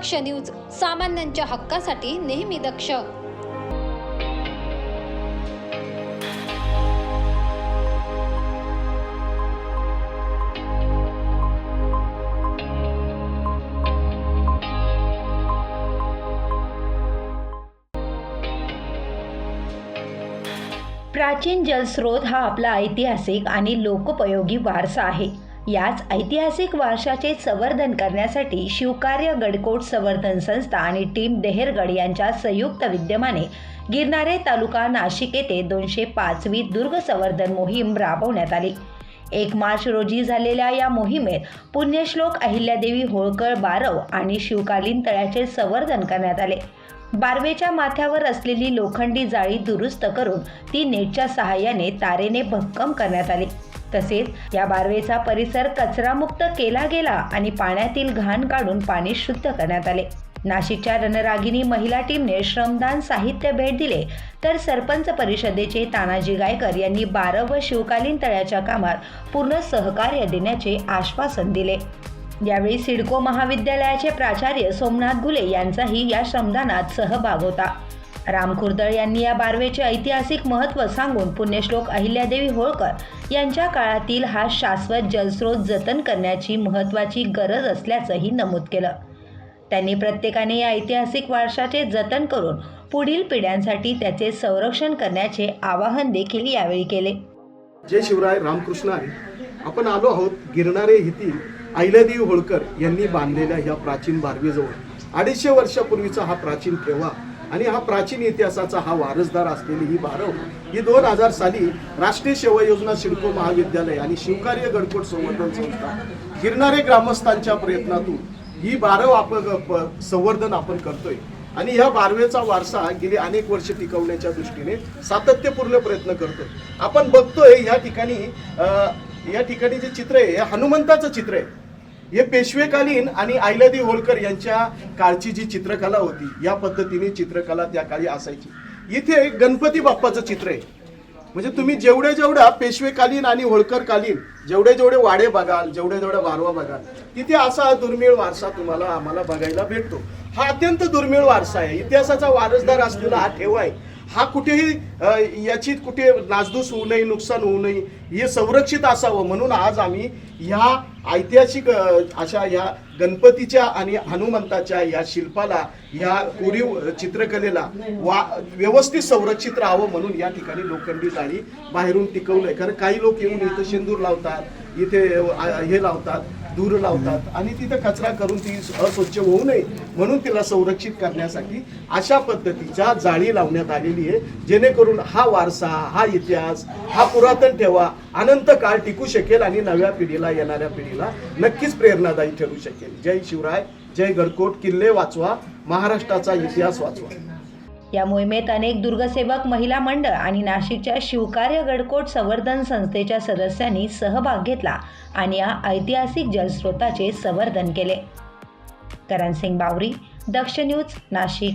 दक्ष news सामान्यांच्या हक्कासाठी नेहमी दक्ष. प्राचीन जलस्रोत हा आपला ऐतिहासिक आणि लोकोपयोगी वारसा आहे. याच ऐतिहासिक वारशाचे संवर्धन करण्यासाठी शिवकार्य गडकोट संवर्धन संस्था आणि टीम देहेरगड यांच्या संयुक्त विद्यमाने गिरणारे तालुका नाशिक येथे दोनशे पाचवी दुर्ग संवर्धन मोहीम राबवण्यात आली. एक मार्च रोजी झालेल्या या मोहिमेत पुण्यश्लोक अहिल्यादेवी होळकर बारव आणि शिवकालीन तळ्याचे संवर्धन करण्यात आले. बारवेच्या माथ्यावर असलेली लोखंडी जाळी दुरुस्त करून ती नेटच्या सहाय्याने तारेने भक्कम करण्यात आली. तसेच या बारवेचा परिसर कचरामुक्त केला गेला आणि पाण्यातील घाण काढून पाणी शुद्ध करण्यात आले. नाशिकच्या रणरागिनी महिला टीमने श्रमदान साहित्य भेट दिले. तर सरपंच परिषदेचे तानाजी गायकर यांनी बारव व शिवकालीन तळ्याच्या कामात पूर्ण सहकार्य देण्याचे आश्वासन दिले. यावेळी सिडको महाविद्यालयाचे प्राचार्य सोमनाथ घुले यांचाही या श्रमदानात सहभाग होता. राम खुर्दळ यांनी या बारवेचे ऐतिहासिक महत्त्व सांगून पुण्यश्लोक अहिल्यादेवी होळकर यांच्या काळातील हा शाश्वत जलस्रोत जतन करण्याची महत्त्वाची गरज असल्याचंही नमूद केलं. त्यांनी प्रत्येकाने या ऐतिहासिक वारशाचे जतन करून पुढील पिढ्यांसाठी त्याचे संरक्षण करण्याचे आवाहन देखील यावेळी केले. जय शिवराय रामकृष्ण आहे आपण आलो आहोत गिरणारे येथील अहिल्यादेवी होळकर यांनी बांधलेल्या ह्या प्राचीन बारवेजवळ. अडीचशे वर्षापूर्वीचा हा प्राचीन ठेवा आणि हा प्राचीन इतिहासाचा हा वारसदार असलेली ही बारव ही दोन हजार साली राष्ट्रीय सेवा योजना सिडको महाविद्यालय आणि शिवकार्य गडकोट संवर्धन संस्था गिरणारे ग्रामस्थांच्या प्रयत्नातून ही बारव आपण संवर्धन आपण करतोय. आणि ह्या बारवेचा वारसा गेली अनेक वर्ष टिकवण्याच्या दृष्टीने सातत्यपूर्ण प्रयत्न करतोय. आपण बघतोय या ठिकाणी या ठिकाणी जे चित्र आहे हे हनुमंताचं चित्र आहे. हे पेशवेकालीन आणि आयलदी होळकर यांच्या काळची जी चित्रकला होती या पद्धतीने चित्रकला त्या काळी असायची. इथे गणपती बाप्पाचं चित्र आहे. म्हणजे तुम्ही जेवढे जेवढा पेशवेकालीन आणि होळकरकालीन जेवढे जेवढे वाडे बघाल जेवढे जेवढे वारवा बघाल तिथे असा दुर्मिळ वारसा तुम्हाला आम्हाला बघायला भेटतो. हा अत्यंत दुर्मिळ वारसा आहे. इतिहासाचा वारसदार असलेला हा ठेवा आहे. हा कुठेही याची कुठे नासधूस होऊ नये नुकसान होऊ नये हे संरक्षित असावं. म्हणून आज आम्ही ह्या ऐतिहासिक अशा या गणपतीच्या आणि हनुमंताच्या या शिल्पाला ह्या कोरीव चित्रकलेला वा व्यवस्थित संरक्षित राहावं म्हणून या ठिकाणी लोखंडी जाळी बाहेरून टिकवलंय. कारण काही लोक येऊन इथं शेंदूर लावतात इथे हे लावतात. दूर लावतात आणि तिथं कचरा करून ती अस्वच्छ होऊ नये म्हणून तिला संरक्षित करण्यासाठी अशा पद्धतीच्या जाळी लावण्यात आलेली आहे. जेणेकरून हा वारसा हा इतिहास हा पुरातन ठेवा अनंत काळ टिकू शकेल आणि नव्या पिढीला येणाऱ्या पिढीला नक्कीच प्रेरणादायी ठरू शकेल. जय शिवराय जय गडकोट. किल्ले वाचवा महाराष्ट्राचा इतिहास वाचवा. या मोहिमेत अनेक दुर्गसेवक महिला मंडळ आणि नाशिकच्या शिवकार्य गडकोट संवर्धन संस्थेच्या सदस्यांनी सहभाग घेतला आणि या ऐतिहासिक जलस्रोताचे संवर्धन केले. करण सिंग बावरी दक्ष न्यूज नाशिक.